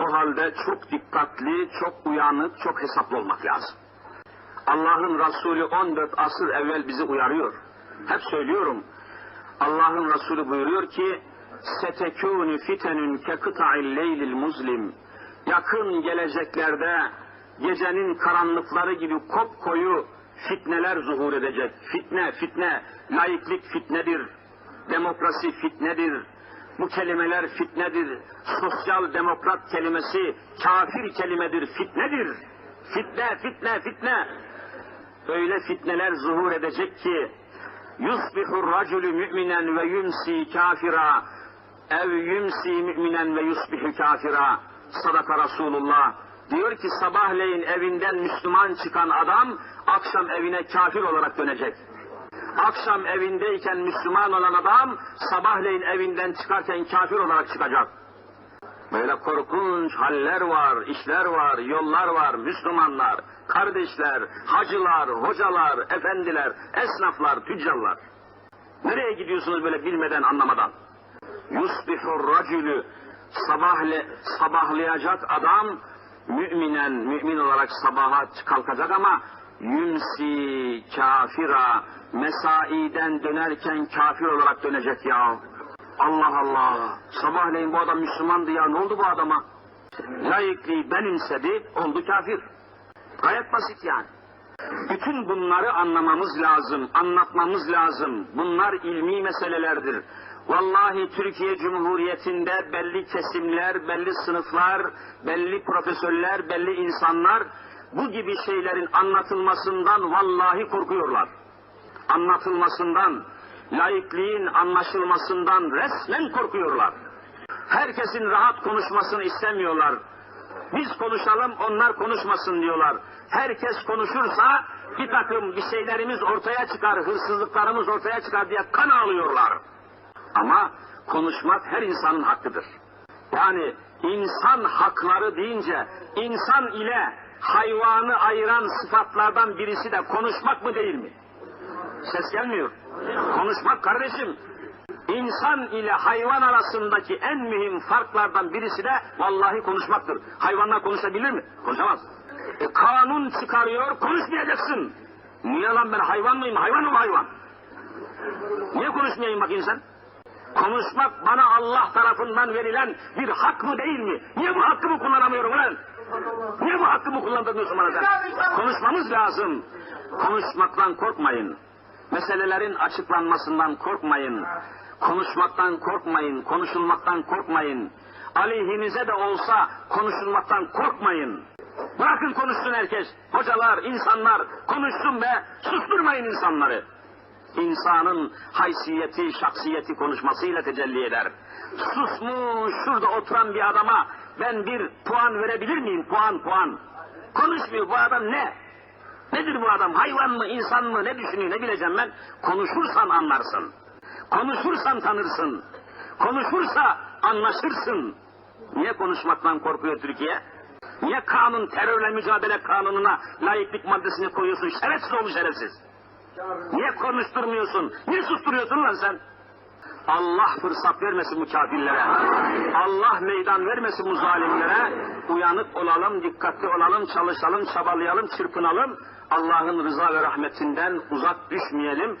O halde çok dikkatli, çok uyanık, çok hesaplı olmak lazım. Allah'ın Resulü 14 asır evvel bizi uyarıyor. Hep söylüyorum. Allah'ın Resulü buyuruyor ki setekûnü fitenün kekıta'il leylil muzlim yakın geleceklerde gecenin karanlıkları gibi kopkoyu fitneler zuhur edecek. Fitne, fitne, laiklik fitnedir. Demokrasi fitnedir. Bu kelimeler fitnedir. Sosyal demokrat kelimesi kafir kelimedir, fitnedir. Fitne, fitne, fitne. Öyle fitneler zuhur edecek ki yusbihur racülü müminen ve yumsi kafira ev yumsi müminen ve yusbihu kafira sadaka Resulullah diyor ki sabahleyin evinden Müslüman çıkan adam akşam evine kafir olarak dönecek. Akşam evindeyken Müslüman olan adam sabahleyin evinden çıkarken kafir olarak çıkacak. Böyle korkunç haller var, işler var, yollar var, Müslümanlar, kardeşler, hacılar, hocalar, efendiler, esnaflar, tüccarlar. Nereye gidiyorsunuz böyle bilmeden, anlamadan? Yusbihur racülü sabahle, sabahlayacak adam müminen, mümin olarak sabaha kalkacak ama yümsi kafira mesaiden dönerken kafir olarak dönecek ya. Allah Allah. Sabahleyin bu adam Müslümandı ya. Ne oldu bu adama? Layıklığı benimsedi, oldu kafir. Gayet basit yani. Bütün bunları anlamamız lazım, anlatmamız lazım. Bunlar ilmi meselelerdir. Vallahi Türkiye Cumhuriyeti'nde belli kesimler, belli sınıflar, belli profesörler, belli insanlar bu gibi şeylerin anlatılmasından vallahi korkuyorlar. Anlatılmasından, laikliğin anlaşılmasından resmen korkuyorlar. Herkesin rahat konuşmasını istemiyorlar. Biz konuşalım, onlar konuşmasın diyorlar. Herkes konuşursa bir takım bir şeylerimiz ortaya çıkar, hırsızlıklarımız ortaya çıkar diye kan ağlıyorlar. Ama konuşmak her insanın hakkıdır. Yani insan hakları deyince insan ile hayvanı ayıran sıfatlardan birisi de konuşmak mı değil mi? Ses gelmiyor. Konuşmak kardeşim. İnsan ile hayvan arasındaki en mühim farklardan birisi de vallahi konuşmaktır. Hayvanlar konuşabilir mi? Konuşamaz. E, kanun çıkarıyor, konuşmayacaksın. Niye lan ben hayvan mıyım? Hayvan mı hayvan? Niye konuşmayayım bakayım sen? Konuşmak bana Allah tarafından verilen bir hak mı değil mi? Niye bu hakkımı kullanamıyorum lan? Niye bu hakkımı kullandırmıyorsun bana sen? Konuşmamız lazım. Konuşmaktan korkmayın. Meselelerin açıklanmasından korkmayın. Konuşmaktan korkmayın. Konuşulmaktan korkmayın. Aleyhinize de olsa konuşulmaktan korkmayın. Bırakın konuşsun herkes. Hocalar, insanlar konuşsun ve susturmayın insanları. İnsanın haysiyeti, şahsiyeti konuşmasıyla tecelli eder. Susmuş şurada oturan bir adama ben bir puan verebilir miyim? Puan, puan. Konuşmuyor bu adam ne? Nedir bu adam? Hayvan mı, insan mı? Ne düşünüyor, ne bileceğim ben? Konuşursan anlarsın. Konuşursan tanırsın. Konuşursa anlaşırsın. Niye konuşmaktan korkuyor Türkiye? Niye kanun, terörle mücadele kanununa layıklık maddesini koyuyorsun? Şerefsiz olmuş şerefsiz. Niye konuşturmuyorsun? Niye susturuyorsun lan sen? Allah fırsat vermesin bu kafirlere. Allah meydan vermesin bu zalimlere. Uyanık olalım, dikkatli olalım, çalışalım, çabalayalım, çırpınalım. Allah'ın rıza ve rahmetinden uzak düşmeyelim.